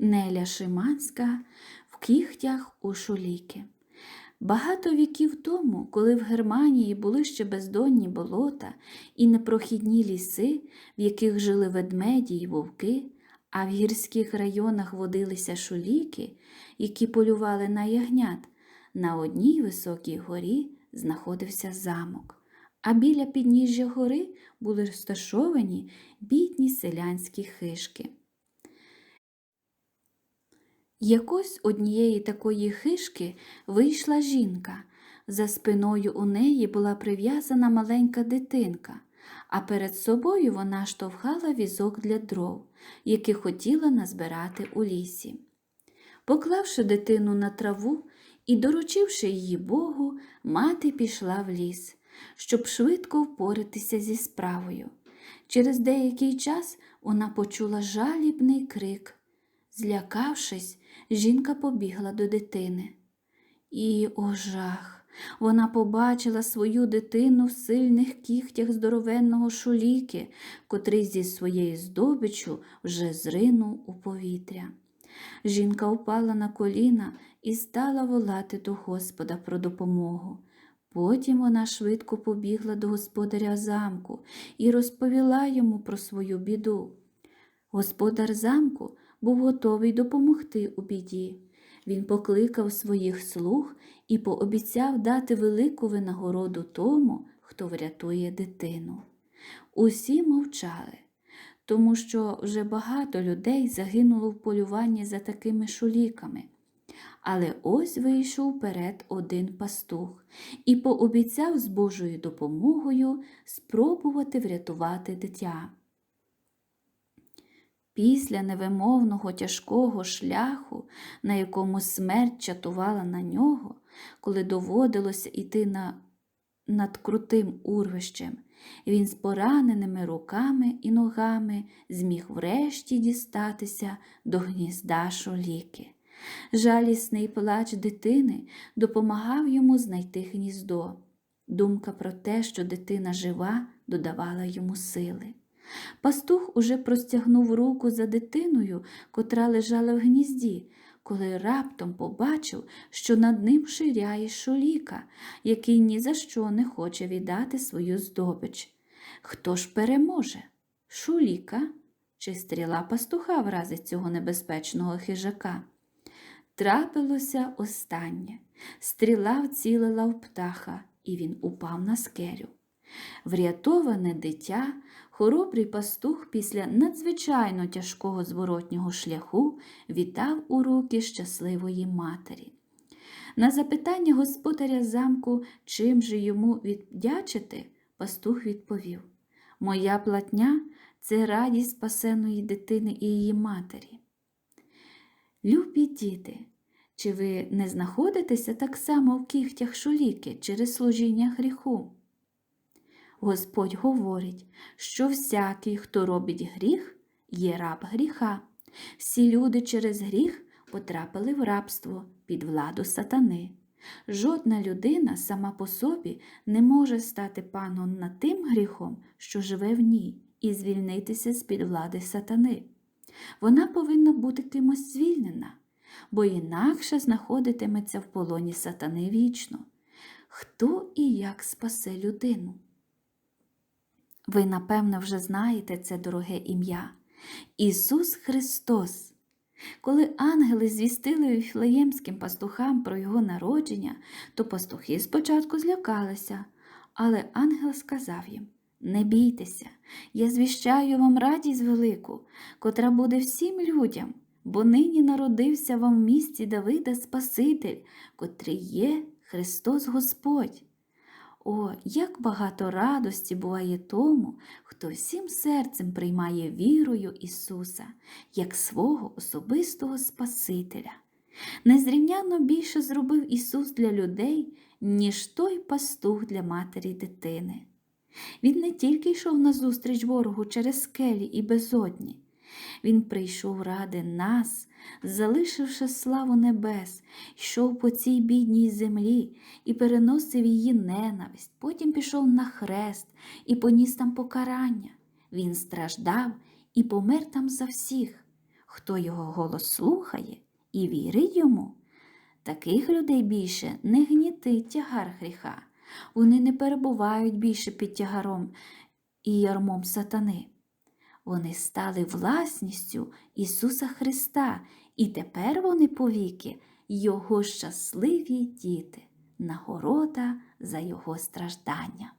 Неля Шиманська в кігтях у шуліки. Багато віків тому, коли в Германії були ще бездонні болота і непрохідні ліси, в яких жили ведмеді й вовки, а в гірських районах водилися шуліки, які полювали на ягнят, на одній високій горі знаходився замок, а біля підніжжя гори були розташовані бідні селянські хишки. Якось однієї такої хишки вийшла жінка. За спиною у неї була прив'язана маленька дитинка, а перед собою вона штовхала візок для дров, які хотіла назбирати у лісі. Поклавши дитину на траву і доручивши її Богу, мати пішла в ліс, щоб швидко впоратися зі справою. Через деякий час вона почула жалібний крик. Злякавшись, жінка побігла до дитини. І, о жах, вона побачила свою дитину в сильних кігтях здоровенного шуліки, котрий зі своєю здобиччю вже зринув у повітря. Жінка впала на коліна і стала волати до Господа про допомогу. Потім вона швидко побігла до господаря замку і розповіла йому про свою біду. Господар замку був готовий допомогти у біді. Він покликав своїх слуг і пообіцяв дати велику винагороду тому, хто врятує дитину. Усі мовчали, тому що вже багато людей загинуло в полюванні за такими шуліками. Але ось вийшов вперед один пастух і пообіцяв з Божою допомогою спробувати врятувати дитя. Після невимовного тяжкого шляху, на якому смерть чатувала на нього, коли доводилося йти на, над крутим урвищем, він з пораненими руками і ногами зміг врешті дістатися до гнізда шоліки. Жалісний плач дитини допомагав йому знайти гніздо. Думка про те, що дитина жива, додавала йому сили. Пастух уже простягнув руку за дитиною, котра лежала в гнізді, коли раптом побачив, що над ним ширяє шуліка, який ні за що не хоче віддати свою здобич. Хто ж переможе? Шуліка чи стріла пастуха вразить цього небезпечного хижака? Трапилося останнє. Стріла вцілила в птаха, і він упав на скелю. Врятоване дитя, хоробрий пастух після надзвичайно тяжкого зворотнього шляху вітав у руки щасливої матері. На запитання господаря замку, чим же йому віддячити, пастух відповів Моя платня це радість спасеної дитини і її матері. Любі діти, чи ви не знаходитеся так само в кігтях шуліки через служіння гріху? Господь говорить, що всякий, хто робить гріх, є раб гріха. Всі люди через гріх потрапили в рабство під владу сатани. Жодна людина сама по собі не може стати паном над тим гріхом, що живе в ній, і звільнитися з під влади сатани. Вона повинна бути кимось звільнена, бо інакше знаходитиметься в полоні сатани вічно. Хто і як спасе людину? Ви, напевно, вже знаєте це дороге ім'я Ісус Христос. Коли ангели звістили віфлеємським пастухам про Його народження, то пастухи спочатку злякалися, але ангел сказав їм Не бійтеся, я звіщаю вам радість велику, котра буде всім людям, бо нині народився вам в місті Давида Спаситель, котрий є Христос Господь. О, як багато радості буває тому, хто всім серцем приймає вірою Ісуса як свого особистого Спасителя. Незрівняно більше зробив Ісус для людей, ніж той пастух для матері дитини. Він не тільки йшов назустріч ворогу через скелі і безодні, він прийшов ради нас, залишивши славу небес, йшов по цій бідній землі і переносив її ненависть, потім пішов на хрест і поніс там покарання. Він страждав і помер там за всіх. Хто його голос слухає і вірить йому, таких людей більше не гнітить тягар гріха. Вони не перебувають більше під тягаром і ярмом сатани. Вони стали власністю Ісуса Христа, і тепер вони повіки Його щасливі діти, нагорода за Його страждання.